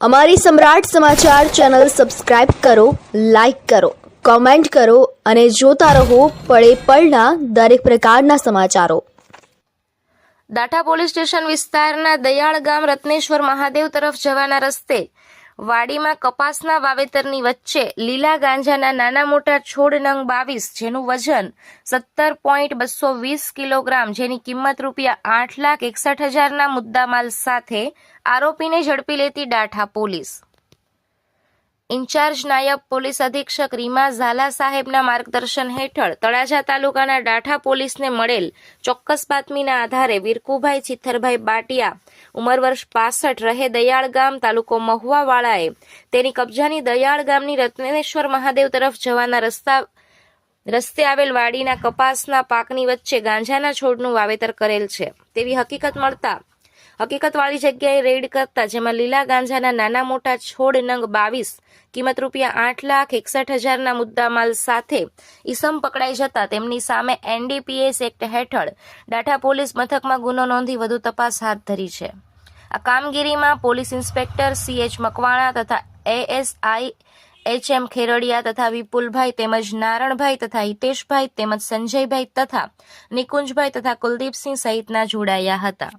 અમારી સમ્રાટ સમાચાર channel subscribe કરો, લાઇક કરો, કોમેન્ટ કરો અને જોતા રહો પળે પળના દરેક પ્રકારના સમાચારો. દાઠા પોલીસ સ્ટેશન વિસ્તારના દયાળ ગામ રત્નેશ્વર મહાદેવ તરફ જવાના રસ્તે વાડીમાં કપાસના વાવેતરની વચ્ચે લીલા ગાંજાના નાના મોટા છોડ નંગ બાવીસ, જેનું વજન સત્તર પોઈન્ટ બસો વીસ કિલોગ્રામ, જેની કિંમત રૂપિયા આઠ લાખ એકસઠ હજારના મુદ્દામાલ સાથે આરોપીને ઝડપી લેતી ડાઠા પોલીસ. ઇન્ચાર્જ નાયબ પોલીસ અધિક્ષક રીમા ઝાલા સાહેબના માર્ગદર્શન હેઠળ તળાજા તાલુકાના ડાઠા પોલીસને મળેલ ચોક્કસ બાતમીના આધારે વિરકુભાઈ ચિત્થરભાઈ બાટિયા, ઉંમર વર્ષ પાસઠ, રહે દયાળ ગામ, તાલુકો મહુવાવાળાએ તેની કબજાની દયાળ ગામની રત્નેશ્વર મહાદેવ તરફ જવાના રસ્તા, રસ્તે આવેલ વાડીના કપાસના પાકની વચ્ચે ગાંજાના છોડનું વાવેતર કરેલ છે. તેવી હકીકત મળતા હકીકતવાળી જગ્યાએ રેડ કરતા જેમાં લીલા ગાંજાના નાના મોટા છોડ નંગ બાવીસ, કિંમત રૂપિયા આઠ લાખ એકસઠ હજારના મુદ્દામાલ સાથે ઈસમ પકડાઈ જતા તેમની સામે એનડીપીએસ એક્ટ હેઠળ ડાઠા પોલીસ મથકમાં ગુનો નોંધી વધુ તપાસ હાથ ધરી છે. આ કામગીરીમાં પોલીસ ઇન્સ્પેક્ટર સીએચ મકવાણા તથા એએસઆઈ એચ એમ ખેરડિયા તથા વિપુલભાઈ તેમજ નારણભાઈ તથા હિતેશભાઈ તેમજ સંજયભાઈ તથા નિકુંજભાઈ તથા કુલદીપસિંહ સહિતના જોડાયા હતા.